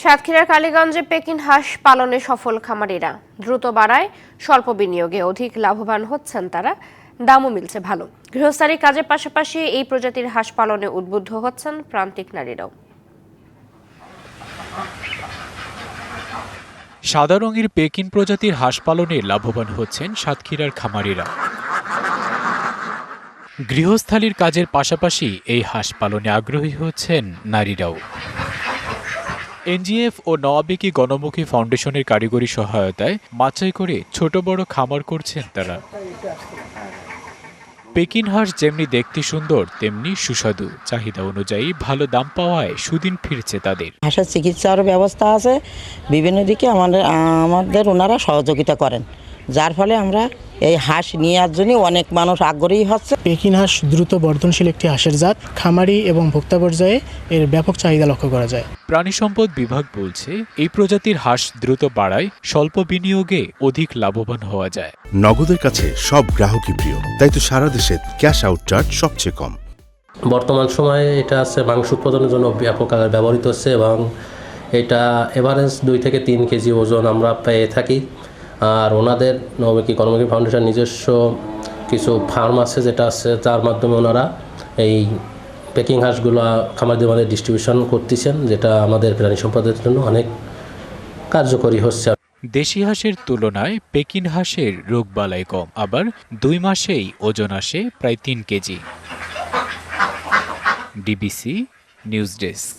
সাতক্ষীরার কালীগঞ্জে পেকিন হাঁস পালনে সফল খামারিরা। দ্রুত বাড়ায় স্বল্প বিনিয়োগে অধিক লাভবান হচ্ছেন তারা। দামও মিলছে ভালো। গৃহস্থালী কাজের পাশাপাশি এই প্রজাতির হাঁস পালনে উদ্বুদ্ধ হচ্ছেন প্রান্তিক নারীরাও। সাদা রঙের পেকিন প্রজাতির হাঁস পালনে লাভবান হচ্ছেন সাতক্ষীরার খামারিরা। গৃহস্থালীর কাজের পাশাপাশি এই হাঁস পালনে আগ্রহী হচ্ছেন নারীরাও। এনজিএফ ও নওয়াবিকি গণমুখী ফাউন্ডেশনের কারিগরি সহায়তায় মাচাই করে ছোট বড় খামার করছেন তারা। পেকিন হাঁস যেমনি দেখতে সুন্দর, তেমনি সুস্বাদু। চাহিদা অনুযায়ী ভালো দাম পাওয়ায় সুদিন ফিরছে তাদের। হাঁসের চিকিৎসার ব্যবস্থা আছে। বিভিন্ন দিকে আমাদের আমাদের ওনারা সহযোগিতা করেন। যার ফলে আমরা এই হাঁস নেওয়ার জন্য অনেক মানুষ আগ্রহী হচ্ছে। পেকিন হাঁস দ্রুত বর্ধনশীল একটি হাঁসের জাত খামারি এবং ভোক্তা পর্যায়ে এর ব্যাপক চাহিদা লক্ষ্য করা যায়। প্রাণী সম্পদ বিভাগ বলছে এই প্রজাতির হাঁস দ্রুত বাড়ায় স্বল্প বিনিয়োগে অধিক লাভবান হওয়া যায়। নগদের কাছে সব গ্রাহকই প্রিয় তাই তো সারা দেশে ক্যাশ আউট চার্জ সবচেয়ে কম। বর্তমান সময়ে এটা আছে মাংস উৎপাদনের জন্য ব্যাপক আকারে ব্যবহৃত হচ্ছে এবং এটা এভারেজ দুই থেকে তিন কেজি ওজন আমরা পেয়ে থাকি। আর ওনাদের নবমুখী কর্মমুখী ফাউন্ডেশন নিজস্ব কিছু ফার্ম আছে যেটা আছে তার মাধ্যমে ওনারা এই পেকিং হাঁসগুলো খামারদের মধ্যে ডিস্ট্রিবিউশন করতেছেন, যেটা আমাদের প্রাণী সম্পদের জন্য অনেক কার্যকরী হচ্ছে। দেশি হাঁসের তুলনায় পেকিন হাঁসের রোগবালাই কম, আবার দুই মাসেই ওজন আসে প্রায় তিন কেজি। DBC news desk.